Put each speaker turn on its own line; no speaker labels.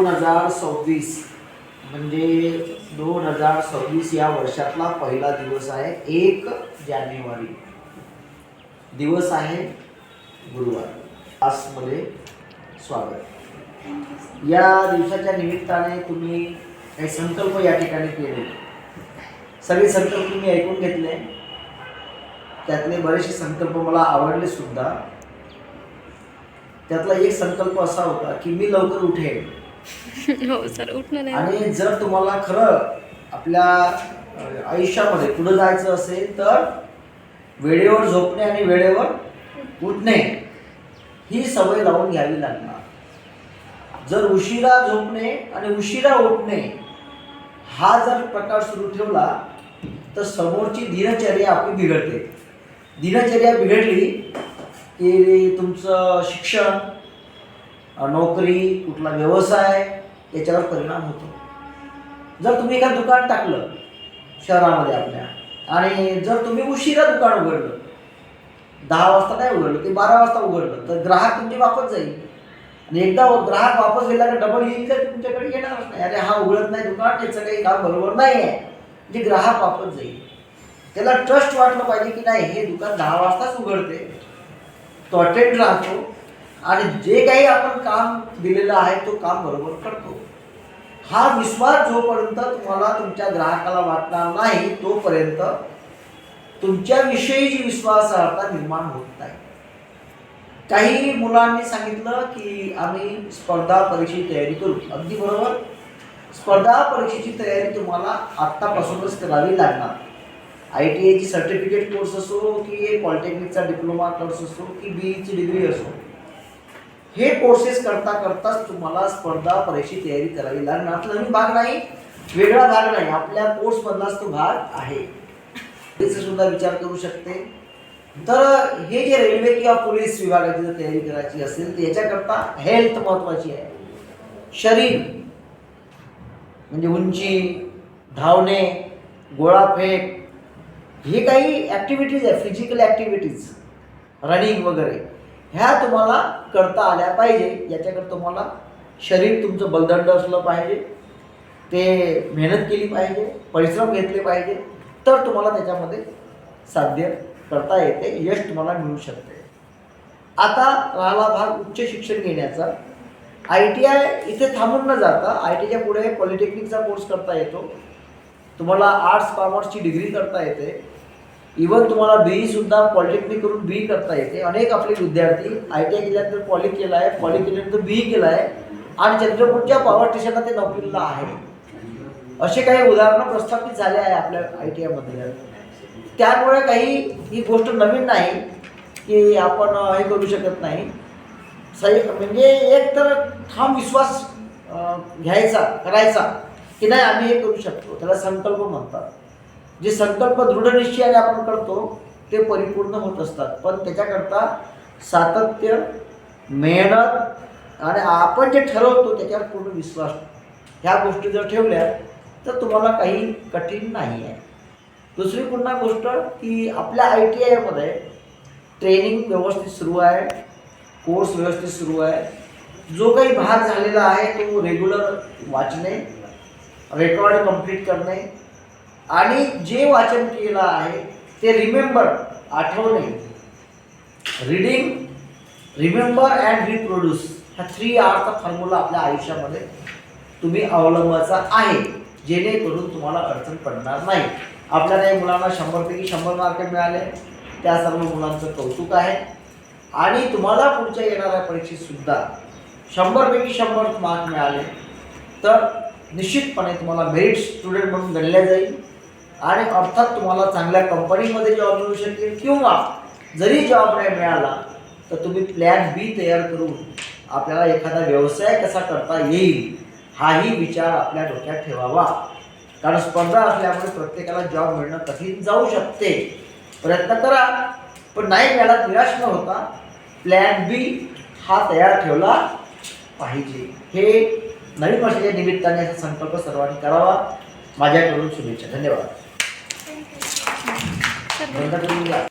दोन हजार सव्वीस. म्हणजे दोन हजार सव्वीस या वर्षातला पहिला दिवस आहे एक जानेवारी. दिवस आहे गुरुवार. क्लासमध्ये स्वागत. या दिवसाच्या निमित्ताने तुम्ही काही संकल्प या ठिकाणी केले. सगळे संकल्प तुम्ही ऐकून घेतले. त्यातले बरेचसे संकल्प मला आवडले सुद्धा. त्यातला एक संकल्प असा होता की मी लवकर उठेन.
हो सर
आणि जर तुम्हाला खरं आपल्या अ, आयुष्यामध्ये पुढे जायचं असेल तर वेळेवर झोपणे आणि वेळेवर उठणे ही सवय लावून घ्यावी लागणार. जर उशिरा झोपणे आणि उशिरा उठणे हा जर प्रकार सुरू ठेवला तर समोरची दिनचर्या आपली बिघडते. दिनचर्या बिघडली की तुमचं शिक्षण नोकरी कुठला व्यवसाय याच्यावर परिणाम होतो. जर तुम्ही एखादं दुकान टाकलं शहरामध्ये आपल्या आणि जर तुम्ही उशिरा दुकान उघडलं दहा वाजता नाही उघडलं ते बारा वाजता उघडलं तर ग्राहक तुमचे वापस जाईल. आणि एकदा ग्राहक वापस गेला तर डबल येईल तर तुमच्याकडे येणारच नाही. अरे हा उघडत नाही दुकान त्याचं काही काम बरोबर नाही आहे. म्हणजे ग्राहक वापस जाईल. त्याला ट्रस्ट वाटलं पाहिजे की नाही हे दुकान दहा वाजताच उघडते. तो अटेंड राहतो. आणि जे काही आपण काम दिलेलं आहे तो काम बरोबर करतो. हा विश्वास जोपर्यंत तुम्हाला तुमच्या ग्राहकाला वाटणार नाही तोपर्यंत तुमच्याविषयी जी विश्वासार्हता निर्माण होत नाही. काही मुलांनी सांगितलं की आम्ही स्पर्धा परीक्षेची तयारी करू. अगदी बरोबर. स्पर्धा परीक्षेची तयारी तुम्हाला आत्तापासूनच करावी लागणार. आय टी आयची सर्टिफिकेट कोर्स असो की पॉलिटेक्निकचा डिप्लोमा कोर्स असो की बी ईची डिग्री असो हे कोर्सेस करता करताच तुम्हाला स्पर्धा परीक्षेची तयारी करावी लागणार. तो नवीन भाग नाही वेगळा भाग नाही. आपल्या कोर्समधलाच तो भाग आहे. त्याचा सुद्धा विचार करू शकते. तर हे जे रेल्वे किंवा पोलीस विभागाची जर तयारी करायची असेल तर याच्याकरता हेल्थ महत्वाची आहे. शरीर म्हणजे उंची धावणे गोळाफेक हे काही ॲक्टिव्हिटीज आहे फिजिकल ॲक्टिव्हिटीज रनिंग वगैरे. ह्या तुम्हाला करता आल्या पाहिजे. याच्याकडे तुम्हाला शरीर तुमचं बलदंड असलं पाहिजे. ते मेहनत केली पाहिजे परिश्रम घेतले पाहिजे. तर तुम्हाला त्याच्यामध्ये साध्य करता येते. यश तुम्हाला मिळू शकते. आता राहिला भाग उच्च शिक्षण घेण्याचा. आय टी आय इथे थांबून न जाता आय टीच्या पुढे पॉलिटेक्निकचा कोर्स करता येतो. तुम्हाला आर्ट्स कॉमर्सची डिग्री करता येते. इवन तुम्हाला बी सुद्धा पॉलिटेक्निक करून बी करता येते. अनेक आपले विद्यार्थी आय टी आय केल्यानंतर पॉली केला आहे पॉली केल्यानंतर बी केला आहे आणि चंद्रपूरच्या पॉवर स्टेशनला ते नोकरीला आहे. असे काही उदाहरणं प्रस्थापित झाले आहे आपल्या आय टी आयमध्ये त्यामुळे काही ही गोष्ट नवीन नाही की आपण हे करू शकत नाही. सही म्हणजे एक तर ठाम विश्वास घ्यायचा करायचा की नाही आम्ही हे करू शकतो. त्याला संकल्प म्हणतात. जे संकल्प दृढनिश्चयाने आपण करतो ते परिपूर्ण होत असतात. पण त्याच्याकरता सातत्य मेहनत आणि आपण जे ठरवतो त्याच्यावर पूर्ण विश्वास. ह्या गोष्टी जर ठेवल्या तर तुम्हाला काही कठीण नाही आहे. दुसरी पुन्हा गोष्ट की आपल्या आय टी आयमध्ये ट्रेनिंग व्यवस्थित सुरू आहे कोर्स व्यवस्थित सुरू आहे. जो काही भाग झालेला आहे तो रेग्युलर वाचणे रेकॉर्ड कंप्लीट करणे आणि जे वाचन केलं आहे ते रिमेंबर आठवणे. रिडिंग रिमेंबर अँड रिप्रोड्यूस ह्या थ्री आरचा फॉर्म्युला आपल्या आयुष्यामध्ये तुम्ही अवलंबायचा आहे जेणेकरून तुम्हाला अडचण पडणार नाही. आपल्या त्या मुलांना शंभरपैकी शंभर मार्क मिळाले. त्या सर्व मुलांचं कौतुक आहे. आणि तुम्हाला पुढच्या येणाऱ्या परीक्षेतसुद्धा शंभरपैकी शंभर मार्क मिळाले तर निश्चितपणे तुम्हाला मेरिट स्टुडंट म्हणून गणल्या जाईल. आणि अर्थात तुम्हाला चांगल्या कंपनीमध्ये जॉब मिळू शकेल किंवा जरी जॉब नाही मिळाला तर तुम्ही प्लॅन बी तयार करून आपल्याला एखादा व्यवसाय कसा करता येईल हाही विचार आपल्या डोक्यात ठेवावा. कारण स्पर्धा असल्यामुळे प्रत्येकाला जॉब मिळणं कठीण जाऊ शकते. प्रयत्न करा पण नाही मिळाला निराश न होता प्लॅन बी हा तयार ठेवला पाहिजे. हे नवीन वर्षाच्या निमित्ताने असा संकल्प सर्वांनी करावा. माझ्याकडून शुभेच्छा. धन्यवाद.
सर
बंद करून घ्या